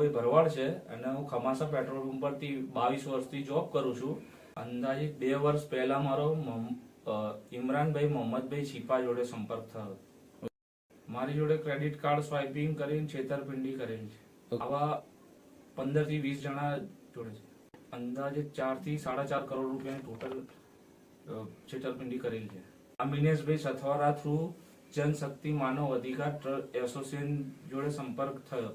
બાબુભાઈ ભરવાડ છે અને હું ખમાસા પેટ્રોલ પંપ પરથી બાવીસ વર્ષથી જોબ કરું છું. અંદાજિત બે વર્ષ પહેલા મારો ઇમરાનભાઈ મોહમ્મદભાઈ છીપા જોડે સંપર્ક થયો. મારી જોડે ક્રેડિટ કાર્ડ સ્વાઇપિંગ કરીને છેતરપિંડી કરેલી છે. આવા પંદરથી વીસ જણા જોડે છે. અંદાજે ચારથી સાડા ચાર કરોડ રૂપિયાની ટોટલ છેતરપિંડી કરેલી છે. આ મિનેશભાઈ સથવારા થ્રુ જનશક્તિ માનવ અધિકાર એસોસિએશન જોડે સંપર્ક થયો.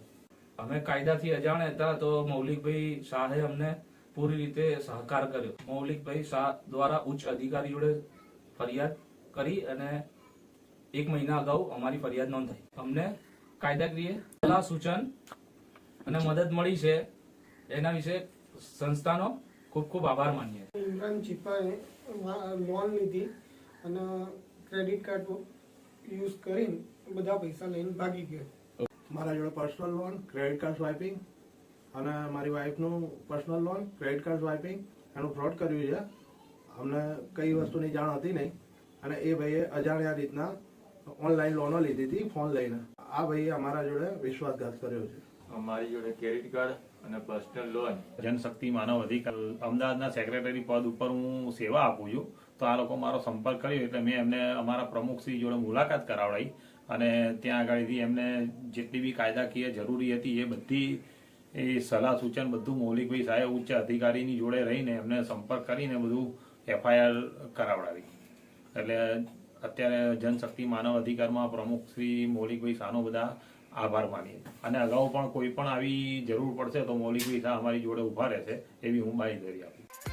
અમે કાયદાથી અજાણ હતા તો મૌલિકભાઈ શાહે અમને પૂરી રીતે સહકાર કર્યો. મૌલિકભાઈ શાહ દ્વારા ઉચ્ચ અધિકારી જોડે ફરિયાદ કરી અને એક મહિના અગાઉ અમારી ફરિયાદ નોંધાઈ. અમને કાયદાકીય સલાહ સૂચન અને મદદ મળી છે એના વિશે સંસ્થાનો ખૂબ ખૂબ આભાર માનીએ. ઇમરાન ચિપાએ લોન લીધી અને ક્રેડિટ કાર્ડ યુઝ કરીને બધા પૈસા લઈને ભાગી ગયો. મારા જોડે personal loan credit card swiping અને મારી વાઈફનું personal loan credit card swiping એનું ફ્રોડ કર્યું છે. અમને કઈ વસ્તુની જાણ હતી નહીં. અને એ ભાઈએ અજાણ્યા રીતના ઓનલાઈન લોનો લીધી હતી ફોન લઈને. આ ભાઈએ અમારા જોડે વિશ્વાસઘાત કર્યો છે. અમારી જોડે ક્રેડિટ કાર્ડ અને પર્સનલ લોન જનશક્તિ માનવ અધિકાર. અમદાવાદના સેક્રેટરી પદ ઉપર હું સેવા આપું છું. તો આ લોકો મારો સંપર્ક કર્યો. એટલે મેં એમને અમારા પ્રમુખશ્રી જોડે મુલાકાત કરાવડાવી અને ત્યાં આગળથી એમને જેટલી બી કાયદાકીય જરૂરી હતી એ બધી એ સલાહ સૂચન બધું મૌલિકભાઈ સાહેબ ઉચ્ચ અધિકારીની જોડે રહીને એમને સંપર્ક કરીને બધું એફઆઈઆર કરાવડાવી. એટલે અત્યારે જનશક્તિ માનવ અધિકારમાં પ્રમુખ શ્રી મૌલિકભાઈ શાહનો બધા આભાર માનીએ. અને અગાઉ પણ કોઈ પણ આવી જરૂર પડશે તો મૌલિકભાઈ શાહ અમારી જોડે ઊભા રહેશે એવી હું બાંયધરી આપું